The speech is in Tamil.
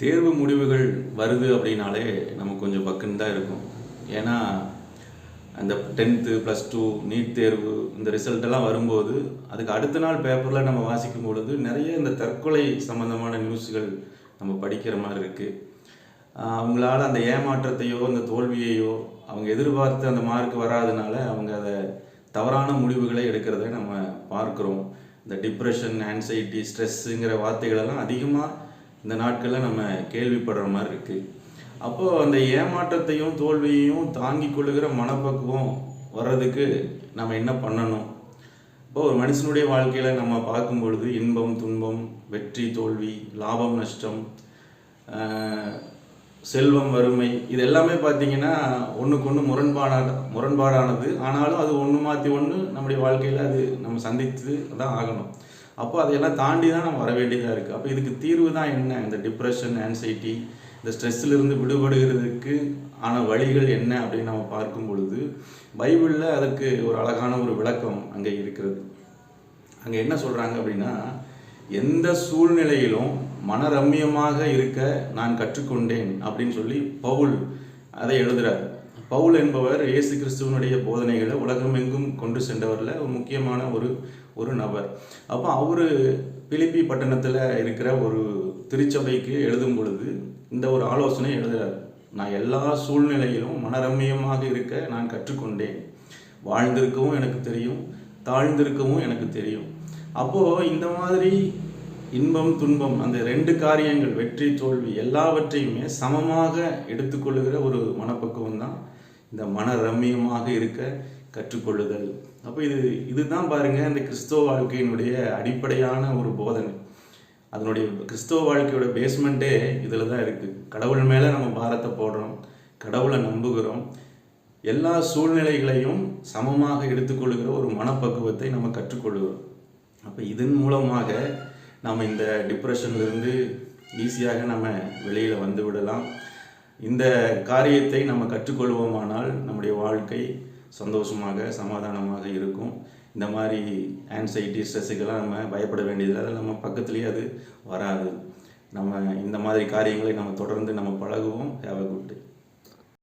தேர்வு முடிவுகள் வருது அப்படின்னாலே நமக்கு கொஞ்சம் பக்குன்னு தான் இருக்கும். ஏன்னா அந்த டென்த்து ப்ளஸ் டூ நீட் தேர்வு இந்த ரிசல்ட்டெல்லாம் வரும்போது அதுக்கு அடுத்த நாள் பேப்பரில் நம்ம வாசிக்கும் பொழுது நிறைய இந்த தற்கொலை சம்மந்தமான நியூஸ்கள் நம்ம படிக்கிற மாதிரி இருக்குது அவங்களால அந்த ஏமாற்றத்தையோ அந்த தோல்வியையோ அவங்க எதிர்பார்த்து அந்த மார்க் வராதனால அவங்க அதை தவறான முடிவுகளை எடுக்கிறத நம்ம பார்க்குறோம். இந்த டிப்ரெஷன் ஆன்சைட்டி ஸ்ட்ரெஸ்ஸுங்கிற வார்த்தைகளெல்லாம் அதிகமாக இந்த நாட்களில் நம்ம கேள்விப்படுற மாதிரி இருக்குது அப்போது அந்த ஏமாற்றத்தையும் தோல்வியையும் தாங்கி கொள்ளுகிற மனப்பக்குவம் வர்றதுக்கு நம்ம என்ன பண்ணணும்? இப்போ ஒரு மனுஷனுடைய வாழ்க்கையில் நம்ம பார்க்கும் பொழுது இன்பம் துன்பம் வெற்றி தோல்வி லாபம் நஷ்டம் செல்வம் வறுமை இது எல்லாமே பார்த்தீங்கன்னா ஒன்றுக்கு ஒன்று முரண்பாடான முரண்பாடானது. ஆனாலும் அது ஒன்று மாற்றி ஒன்று நம்முடைய வாழ்க்கையில் அது நம்ம சந்தித்து தான் ஆகணும். அப்போ அதையெல்லாம் தாண்டி தான் நம்ம வர வேண்டியதாக இருக்குது அப்போ இதுக்கு தீர்வு தான் என்ன? இந்த டிப்ரெஷன் ஆன்சைட்டி இந்த ஸ்ட்ரெஸ்ஸிலிருந்து விடுபடுகிறதுக்கு ஆன வழிகள் என்ன அப்படின்னு நம்ம பார்க்கும் பொழுது பைபிளில் அதற்கு ஒரு அழகான ஒரு விளக்கம் அங்கே இருக்கிறது. அங்கே என்ன சொல்கிறாங்க அப்படின்னா எந்த சூழ்நிலையிலும் மனரம்மியமாக இருக்க நான் கற்றுக்கொண்டேன் அப்படின்னு சொல்லி பவுல் அதை எழுதுகிறார் பவுல் என்பவர் இயேசு கிறிஸ்துவனுடைய போதனைகளை உலகமெங்கும் கொண்டு சென்றவரில் ஒரு முக்கியமான ஒரு ஒரு நபர். அப்போ அவர் பிலிப்பி பட்டணத்தில் இருக்கிற ஒரு திருச்சபைக்கு எழுதும் பொழுது இந்த ஒரு ஆலோசனை எழுதுகிறார் நான் எல்லா சூழ்நிலையிலும் மனரம்யமாக இருக்க நான் கற்றுக்கொண்டேன். வாழ்ந்திருக்கவும் எனக்கு தெரியும் தாழ்ந்திருக்கவும் எனக்கு தெரியும். அப்போது இந்த மாதிரி இன்பம் துன்பம் அந்த ரெண்டு காரியங்கள் வெற்றி தோல்வி எல்லாவற்றையுமே சமமாக எடுத்துக்கொள்கிற ஒரு மனப்பக்குவம் தான் இந்த மன ரம்மியமாக இருக்க கற்றுக்கொள்ளுதல். அப்போ இது இதுதான் பாருங்க இந்த கிறிஸ்தவ வாழ்க்கையினுடைய அடிப்படையான ஒரு போதனை. அதனுடைய கிறிஸ்தவ வாழ்க்கையோட பேஸ்மெண்ட்டே இதில் தான் இருக்குது கடவுள் மேலே நம்ம பாரத்தை போடுறோம் கடவுளை நம்புகிறோம். எல்லா சூழ்நிலைகளையும் சமமாக எடுத்துக்கொள்கிற ஒரு மனப்பக்குவத்தை நம்ம கற்றுக்கொள்கிறோம். அப்போ இதன் மூலமாக நம்ம இந்த டிப்ரெஷன்லேருந்து ஈஸியாக நம்ம வெளியில் வந்து விடலாம். இந்த காரியத்தை நம்ம கற்றுக்கொள்வோமானால் நம்முடைய வாழ்க்கை சந்தோஷமாக சமாதானமாக இருக்கும். இந்த மாதிரி ஆன்சைட்டி ஸ்ட்ரெஸ்ஸுக்கெல்லாம் நம்ம பயப்பட வேண்டியதில்லை. அதில் நம்ம பக்கத்துலேயே அது வராது. நம்ம இந்த மாதிரி காரியங்களை நம்ம தொடர்ந்து நம்ம பழகுவோம். Have a good day